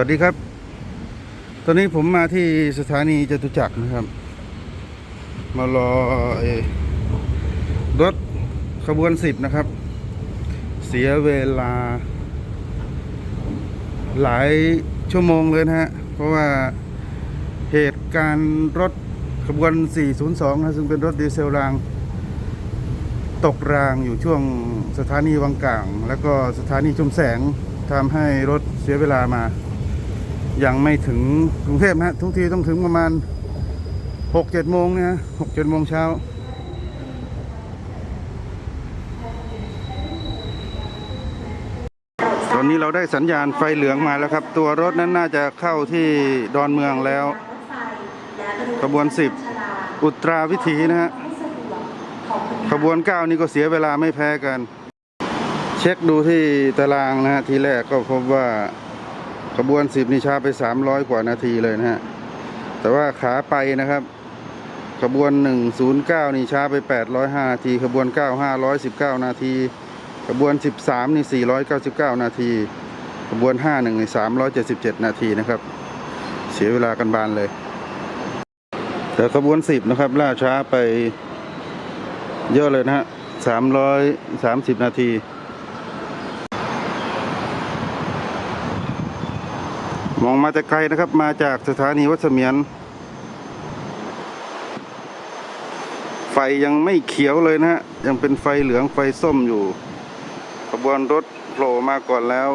วัสดีครับ ตอนนี้ผมมาที่สถานีจตุจักรนะครับ มารอรถขบวนสิบนะครับ เสียเวลา หลายชั่วโมงเลยนะฮะ เพราะว่าเหตุการณ์รถขบวน 402 นะซึ่งเป็นรถดีเซลราง ตกรางอยู่ช่วงสถานีวังกลาง แล้วก็สถานีชุมแสงทำให้รถเสียเวลามา ยังไม่ถึงกรุงเทพฮะทุกทีต้องถึงประมาณ6-7โมงเนี่ยนะ6-7โมงเช้า ตอนนี้เราได้สัญญาณไฟเหลืองมาแล้วครับ ตัวรถนั้นน่าจะเข้าที่ดอนเมืองแล้วขบวนสิบอุตราวิถีนะฮะขบวนเก้านี่ก็เสียเวลาไม่แพ้กัน เช็คดูที่ตารางนะฮะทีแรกก็พบว่า ขบวนสิบนี่ช้าไปสามร้อยกว่านาทีเลยนะฮะ แต่ว่าขาไปนะครับ ขบวนหนึ่งศูนย์เก้านี่ช้าไปแปดร้อยห้านาที ขบวนเก้าห้าร้อยสิบเก้านาที ขบวนสิบสามนี่สี่ร้อยเก้าสิบเก้านาที ขบวนห้าหนึ่งนี่สามร้อยเจ็ดสิบเจ็ดนาทีนะครับ เสียเวลากันบานเลย แต่ขบวนสิบนะครับ ล่าช้าไปเยอะเลยนะฮะสามร้อยสามสิบนาที มองมาแต่ไกลนะครับ มาจากสถานีวัดเสมียน ไฟยังไม่เขียวเลยนะฮะ ยังเป็นไฟเหลืองไฟส้มอยู่ ขบวนรถโผล่มาก่อนแล้ว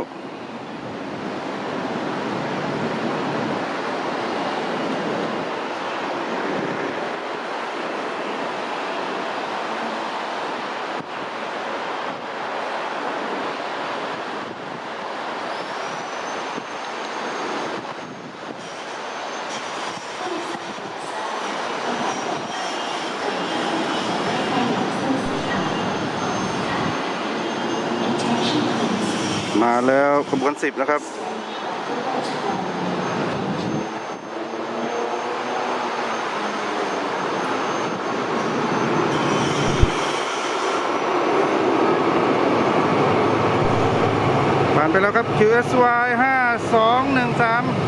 มาแล้วขบวนสิบนะครับผ่านไปแล้วครับ QSY 5213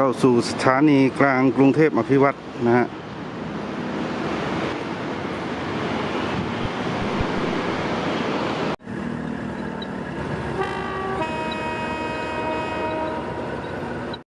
เข้าสู่สถานีกลางกรุงเทพอภิวัตรนะฮะ